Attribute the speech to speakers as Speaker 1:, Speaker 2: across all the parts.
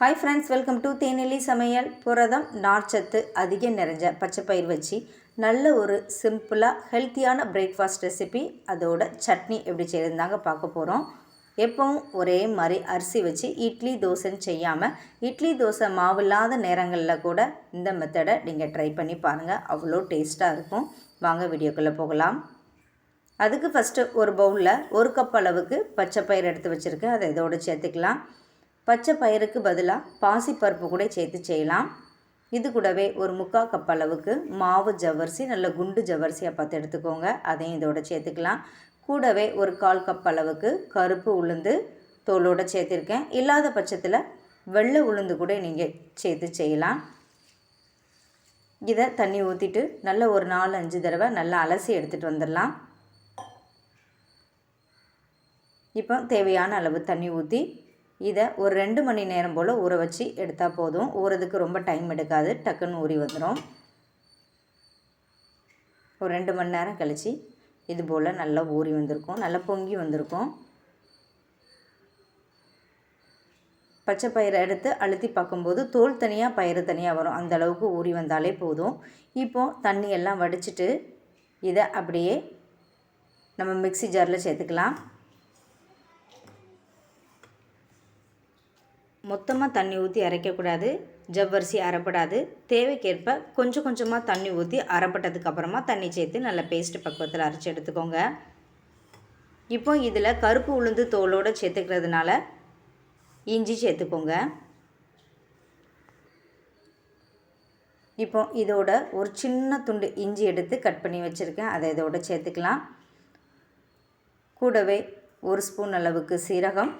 Speaker 1: Hi friends welcome to தேனிலி சமையல். புரதம் நார்ச்சத்து அதிகம் நிறைஞ்ச பச்சைப்பயிர் வச்சு நல்ல ஒரு சிம்பிளாக ஹெல்த்தியான பிரேக்ஃபாஸ்ட் ரெசிபி அதோட சட்னி எப்படி செய்யறதுனாங்க பார்க்க போகிறோம் எப்பவும் ஒரே மாதிரி அரிசி வச்சு இட்லி தோசைன்னு செய்யாமல் இட்லி தோசை மாவு இல்லாத நேரங்களில் கூட இந்த மெத்தடை நீங்கள் ட்ரை பண்ணி பாருங்கள் அவ்வளோ டேஸ்ட்டாக இருக்கும். வாங்க வீடியோக்குள்ளே போகலாம். அதுக்கு ஃபஸ்ட்டு ஒரு பவுலில் ஒரு கப் அளவுக்கு பச்சை பயிர் எடுத்து வச்சுருக்கேன். அதை இதோடு சேர்த்துக்கலாம். பச்சை பயிருக்கு பதிலாக பாசிப்பருப்பு கூட சேர்த்து செய்யலாம். இது கூடவே ஒரு முக்கால் கப் அளவுக்கு மாவு ஜவ்வரிசி நல்ல குண்டு ஜவ்வரிசியாக பார்த்து எடுத்துக்கோங்க. அதையும் இதோட சேர்த்துக்கலாம். கூடவே ஒரு கால் கப் அளவுக்கு கருப்பு உளுந்து தோலோடு சேர்த்துருக்கேன். இல்லாத பட்சத்தில் வெள்ளை உளுந்து கூட நீங்கள் சேர்த்து செய்யலாம். இதை தண்ணி ஊற்றிட்டு நல்ல ஒரு நாலு அஞ்சு தடவை நல்லா அலசி எடுத்துகிட்டு வந்துடலாம். இப்போ தேவையான அளவு தண்ணி ஊற்றி இதை ஒரு ரெண்டு மணி நேரம் போல் ஊற வச்சு எடுத்தால் போதும். ஊறதுக்கு ரொம்ப டைம் எடுக்காது. டக்குன்னு ஊறி வந்துடும் ஒரு ரெண்டு மணி நேரம் கழித்து இது போல் நல்லா ஊறி வந்திருக்கும். நல்லா பொங்கி வந்திருக்கும். பச்சை பயிரை எடுத்து அழுத்தி பார்க்கும்போது தோல் தனியாக பயிறு தனியாக வரும். அந்த அளவுக்கு ஊறி வந்தாலே போதும். இப்போது தண்ணி எல்லாம் வடிச்சிட்டு இதை அப்படியே நம்ம மிக்சி ஜாரில் சேர்த்துக்கலாம். மொத்தமாக தண்ணி ஊற்றி அரைக்கக்கூடாது ஜவ்வரிசி அரைப்படாது. தேவைக்கேற்ப கொஞ்சம் கொஞ்சமாக தண்ணி ஊற்றி அரைப்பட்டதுக்கப்புறமா தண்ணி சேர்த்து நல்லா பேஸ்ட் பக்குவத்தில் அரைச்சி எடுத்துக்கோங்க. இப்போ இதில் கருப்பு உளுந்து தோலோடு சேர்த்துக்கிறதுனால இஞ்சி சேர்த்துக்கோங்க. இப்போ இதோட ஒரு சின்ன துண்டு இஞ்சி எடுத்து கட் பண்ணி வச்சுருக்கேன். அதை இதோட சேர்த்துக்கலாம். கூடவே ஒரு ஸ்பூன் அளவுக்கு சீரகம்.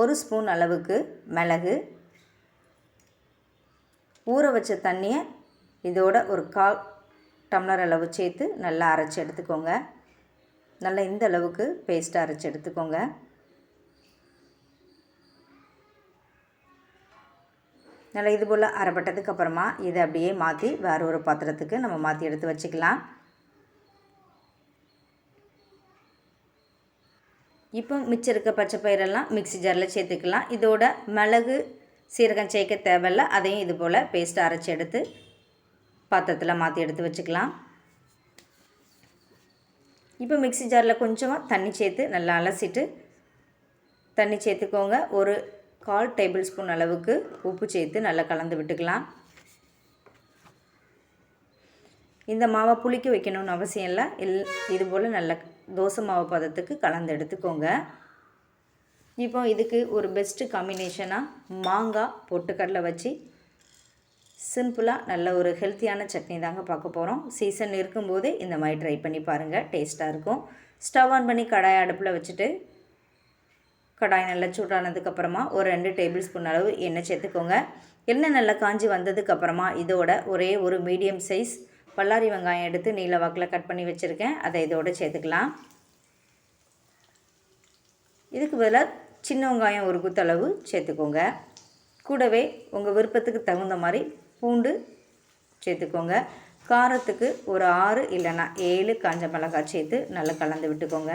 Speaker 1: ஒரு ஸ்பூன் அளவுக்கு மிளகு. ஊற வச்ச தண்ணியை இதோட ஒரு கால் டம்ளர் அளவு சேர்த்து நல்லா அரைச்சி எடுத்துக்கோங்க. நல்லா இந்த அளவுக்கு பேஸ்ட்டாக அரைச்சி எடுத்துக்கோங்க. நல்லா இது போல் அரைப்பட்டதுக்கு அப்புறமா இதை அப்படியே மாற்றி வேறு ஒரு பாத்திரத்துக்கு நம்ம மாற்றி எடுத்து வச்சுக்கலாம். இப்போ மிச்சம் இருக்க பச்சை பயிரெல்லாம் மிக்சி ஜாரில் சேர்த்துக்கலாம். இதோட மிளகு சீரகம் சேர்க்க தேவையில்ல. அதையும் இது போல் பேஸ்ட் அரைச்சி எடுத்து பாத்திரத்தில் மாற்றி எடுத்து வச்சுக்கலாம். இப்போ மிக்சி ஜாரில் கொஞ்சமாக தண்ணி சேர்த்து நல்லா அலசிட்டு தண்ணி சேர்த்துக்கோங்க. ஒரு கால் டேபிள் ஸ்பூன் அளவுக்கு உப்பு சேர்த்து நல்லா கலந்து விட்டுக்கலாம். இந்த மாவை புளிக்க வைக்கணும்னு அவசியம் இல்லை. இல் இது போல் நல்லா தோசை மாவு பதத்துக்கு கலந்து எடுத்துக்கோங்க. இப்போ இதுக்கு ஒரு பெஸ்ட்டு காம்பினேஷனாக மாங்காய் பொட்டுக்கடலை வச்சு சிம்பிளாக நல்ல ஒரு ஹெல்த்தியான சட்னி தாங்க பார்க்க போகிறோம் சீசன் இருக்கும்போது இந்த மாதிரி ட்ரை பண்ணி பாருங்கள் டேஸ்ட்டாக இருக்கும். ஸ்டவ் ஆன் பண்ணி கடாய் அடுப்பில் வச்சுட்டு கடாய் நல்லா சூடானதுக்கப்புறமா ஒரு ரெண்டு டேபிள் ஸ்பூன் அளவு எண்ணெய் சேர்த்துக்கோங்க. எண்ணெய் நல்லா காஞ்சி வந்ததுக்கப்புறமா இதோட ஒரே ஒரு மீடியம் சைஸ் பல்லாரி வெங்காயம் எடுத்து நீல வாக்கில் கட் பண்ணி வச்சுருக்கேன். அதை இதோடு சேர்த்துக்கலாம். இதுக்கு பதிலாக சின்ன வெங்காயம் ஒரு குத்தளவு சேர்த்துக்கோங்க. கூடவே உங்கள் விருப்பத்துக்கு தகுந்த மாதிரி பூண்டு சேர்த்துக்கோங்க. காரத்துக்கு ஒரு ஆறு இல்லைன்னா ஏழு காஞ்ச மிளகாய் சேர்த்து நல்லா கலந்து விட்டுக்கோங்க.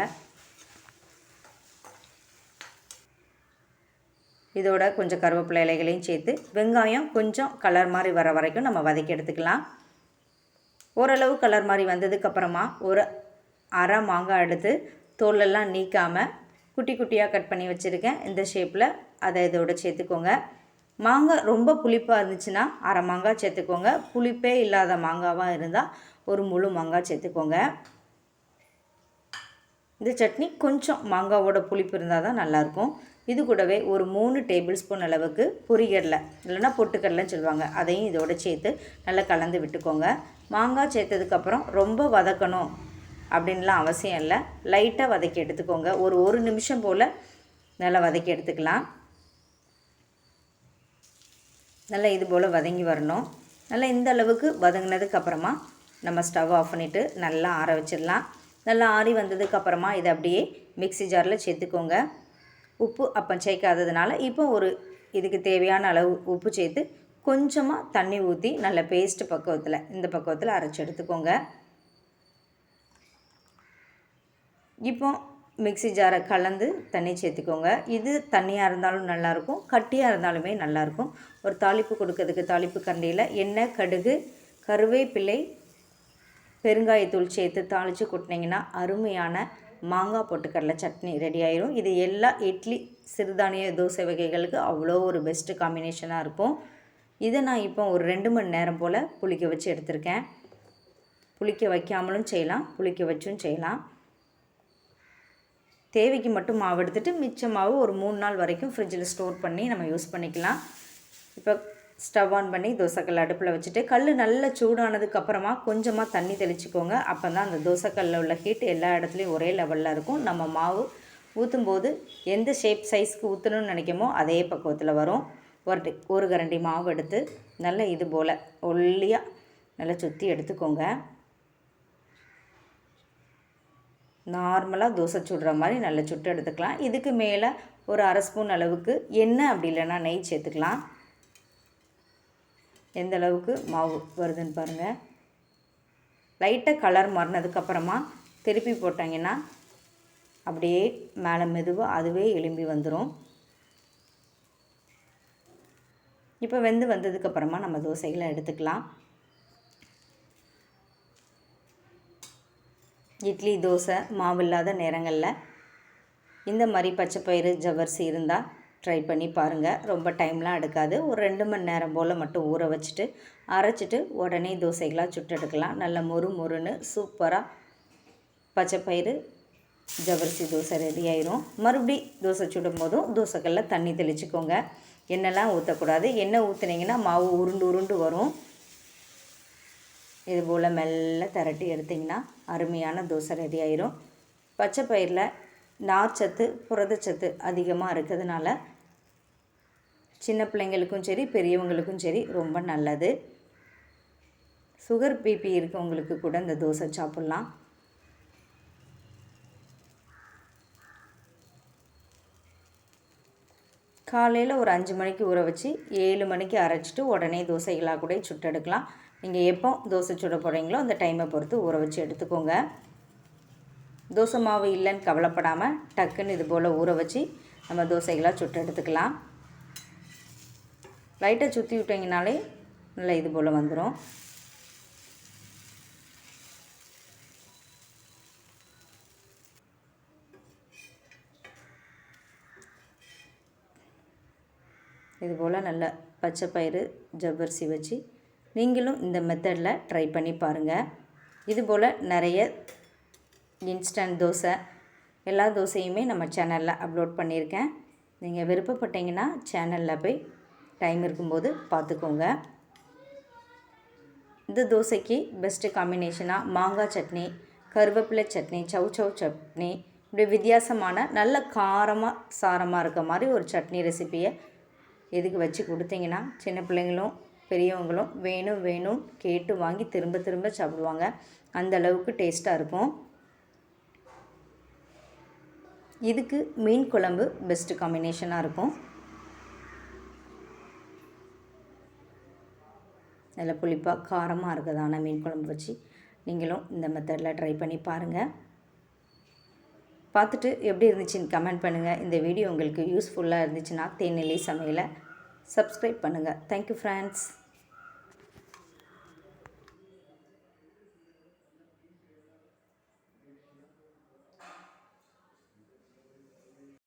Speaker 1: இதோட கொஞ்சம் கருவேப்பிலை இலைகளையும் சேர்த்து வெங்காயம் கொஞ்சம் கலர் மாதிரி வர வரைக்கும் நம்ம வதக்கி எடுத்துக்கலாம். ஓரளவு கலர் மாதிரி வந்ததுக்கப்புறமா ஒரு அரை மாங்காய் எடுத்து தோலெல்லாம் நீக்காமல் குட்டி குட்டியாக கட் பண்ணி வச்சுருக்கேன். இந்த ஷேப்பில் அதை இதோட சேர்த்துக்கோங்க. மாங்காய் ரொம்ப புளிப்பாக இருந்துச்சுன்னா அரை மாங்காய் சேர்த்துக்கோங்க. புளிப்பே இல்லாத மாங்காவாக இருந்தால் ஒரு முழு மாங்காய் சேர்த்துக்கோங்க. இந்த சட்னி கொஞ்சம் மாங்காவோட புளிப்பு இருந்தால் தான் நல்லாயிருக்கும். இது கூடவே ஒரு மூணு டேபிள் ஸ்பூன் அளவுக்கு பொரிகடலை இல்லைன்னா பொட்டுக்கடலைன்னு சொல்லுவாங்க. அதையும் இதோட சேர்த்து நல்லா கலந்து விட்டுக்கோங்க. மாங்காய் சேர்த்ததுக்கப்புறம் ரொம்ப வதக்கணும் அப்படின்லாம் அவசியம் இல்லை. லைட்டாக வதக்கி எடுத்துக்கோங்க. ஒரு ஒரு நிமிஷம் போல் நல்லா வதக்கி எடுத்துக்கலாம். நல்லா இது போல் வதங்கி வரணும். நல்லா இந்த அளவுக்கு வதங்கினதுக்கப்புறமா நம்ம ஸ்டவ் ஆஃப் பண்ணிவிட்டு நல்லா ஆற வச்சிடலாம். நல்லா ஆறி வந்ததுக்கப்புறமா இதை அப்படியே மிக்சி ஜாரில் சேர்த்துக்கோங்க. உப்பு அப்போ சேர்க்காததுனால இப்போ ஒரு இதுக்கு தேவையான அளவு உப்பு சேர்த்து கொஞ்சமாக தண்ணி ஊற்றி நல்ல பேஸ்ட் பக்குவத்தில் இந்த பக்குவத்தில் அரைச்சி எடுத்துக்கோங்க. இப்போ மிக்ஸி ஜாரை கலந்து தண்ணி சேர்த்துக்கோங்க. இது தண்ணியாக இருந்தாலும் நல்லாயிருக்கும் கட்டியாக இருந்தாலுமே நல்லாயிருக்கும் ஒரு தாளிப்பு கொடுக்கறதுக்கு தாளிப்பு கண்டியில் எண்ணெய் கடுகு கருவேப்பிலை பெருங்காயத்தூள் சேர்த்து தாளித்து கொட்டினீங்கன்னா அருமையான மாங்காய் பொட்டுக்கடலை சட்னி ரெடி ஆயிரும். இது எல்லா இட்லி சிறுதானிய தோசை வகைகளுக்கு அவ்வளோ ஒரு பெஸ்ட்டு காம்பினேஷனாக இருக்கும். இதை நான் இப்போ ஒரு ரெண்டு மணி நேரம் போல் புளிக்க வச்சு எடுத்திருக்கேன். புளிக்க வைக்காமலும் செய்யலாம் புளிக்க வச்சும் செய்யலாம். தேவைக்கு மட்டும் மாவு எடுத்துகிட்டு மிச்ச மாவு ஒரு மூணு நாள் வரைக்கும் ஃப்ரிட்ஜில் ஸ்டோர் பண்ணி நம்ம யூஸ் பண்ணிக்கலாம். இப்போ ஸ்டவ் ஆன் பண்ணி தோசைக்கல் அடுப்பில் வச்சுட்டு கல் நல்லா சூடானதுக்கு அப்புறமா கொஞ்சமாக தண்ணி தெளிச்சுக்கோங்க. அப்போ தான் அந்த தோசைக்கல்லில் உள்ள ஹீட் எல்லா இடத்துலையும் ஒரே லெவலில் இருக்கும். நம்ம மாவு ஊற்றும்போது எந்த ஷேப் சைஸ்க்கு ஊற்றணும்னு நினைக்கமோ அதே பக்குவத்தில் வரும். ஒரு ஒரு கரண்டி மாவு எடுத்து நல்லா இது போல் ஒல்லியாக நல்லா சுற்றி எடுத்துக்கோங்க. நார்மலாக தோசை சுடுற மாதிரி நல்லா சுட்டு எடுத்துக்கலாம். இதுக்கு மேலே ஒரு அரை ஸ்பூன் அளவுக்கு எண்ணெய் அப்படி இல்லைன்னா நெய் சேர்த்துக்கலாம். எந்த அளவுக்கு மாவு வருதுன்னு பாருங்கள் லைட்டாக கலர் மாறினதுக்கப்புறமா திருப்பி போட்டாங்கன்னா அப்படியே மேலே மெதுவாக அதுவே எலும்பி வந்துடும் இப்போ வெந்து வந்ததுக்கப்புறமா நம்ம தோசைகளை எடுத்துக்கலாம். இட்லி தோசை மாவு இல்லாத நேரங்களில் இந்த மாதிரி பச்சை பயிறு ஜவ்வரிசி இருந்தால் ட்ரை பண்ணி பாருங்கள் ரொம்ப டைம்லாம் எடுக்காது. ஒரு ரெண்டு மணி நேரம் போல் மட்டும் ஊற வச்சுட்டு அரைச்சிட்டு உடனே தோசைகளாக சுட்டு எடுக்கலாம். நல்ல மொறு மொறுன்னு சூப்பராக பச்சைப்பயிறு ஜவரிசி தோசை ரெடி ஆயிரும். மறுபடி தோசை சுடும் போதும் தோசைக்கல்ல தண்ணி தெளிச்சுக்கோங்க. எண்ணெய்லாம் ஊற்றக்கூடாது எண்ணெய் ஊற்றுனீங்கன்னா மாவு உருண்டு உருண்டு வரும். இது போல் மெல்ல திரட்டி எடுத்திங்கன்னா அருமையான தோசை ரெடி ஆயிரும். பச்சை பயிரில் நார்ச்சத்து புரதச்சத்து அதிகமாக இருக்கிறதுனால சின்ன பிள்ளைங்களுக்கும் சரி பெரியவங்களுக்கும் சரி ரொம்ப நல்லது. சுகர் பிபி இருக்கவங்களுக்கு கூட இந்த தோசை சாப்பிட்லாம். காலையில் ஒரு அஞ்சு மணிக்கு ஊற வச்சு ஏழு மணிக்கு அரைச்சிட்டு உடனே தோசைகளாக கூட சுட்டெடுக்கலாம் நீங்கள் எப்போ தோசை சுட போகிறீங்களோ அந்த டைமை பொறுத்து ஊற வச்சு எடுத்துக்கோங்க. தோசை மாவு இல்லைன்னு கவலைப்படாமல் டக்குன்னு இது போல் ஊற வச்சு நம்ம தோசைகளாக சுட்டு எடுத்துக்கலாம். லைட்டாக சுற்றி விட்டிங்கனாலே நல்லா இது போல் வந்துடும் இதுபோல் நல்ல பச்சை பயிறு ஜவ்வரிசி வச்சு நீங்களும் இந்த மெத்தடில் ட்ரை பண்ணி பாருங்கள் இது போல் நிறைய இன்ஸ்டன்ட் தோசை எல்லா தோசையுமே நம்ம சேனலில் அப்லோட் பண்ணியிருக்கேன். நீங்கள் விருப்பப்பட்டீங்கன்னா சேனலில் போய் டைம் இருக்கும்போது பார்த்துக்கோங்க. இந்த தோசைக்கு பெஸ்ட்டு காம்பினேஷனாக மாங்காய் சட்னி கருவேப்பிலை சட்னி சவ் சவ் சட்னி இப்படி வித்தியாசமான நல்ல காரமாக சாரமாக இருக்க மாதிரி ஒரு சட்னி ரெசிப்பியை எதுக்கு வச்சு கொடுத்தீங்கன்னா சின்ன பிள்ளைங்களும் பெரியவங்களும் வேணும் வேணும் கேட்டு வாங்கி திரும்ப திரும்ப சாப்பிடுவாங்க. அந்த அளவுக்கு டேஸ்ட்டாக இருக்கும். இதுக்கு மீன் குழம்பு பெஸ்ட்டு காம்பினேஷனாக இருக்கும். நல்ல புளிப்பாக காரமாக இருக்கிறதான மீன் குழம்பு வச்சு நீங்களும் இந்த மெத்தடில் ட்ரை பண்ணி பாருங்கள் பார்த்துட்டு எப்படி இருந்துச்சுன்னு கமெண்ட் பண்ணுங்கள் இந்த வீடியோ உங்களுக்கு யூஸ்ஃபுல்லாக இருந்துச்சுன்னா தேனிலை சமையலை சப்ஸ்கிரைப் பண்ணுங்கள் தேங்க்யூ ஃப்ரெண்ட்ஸ்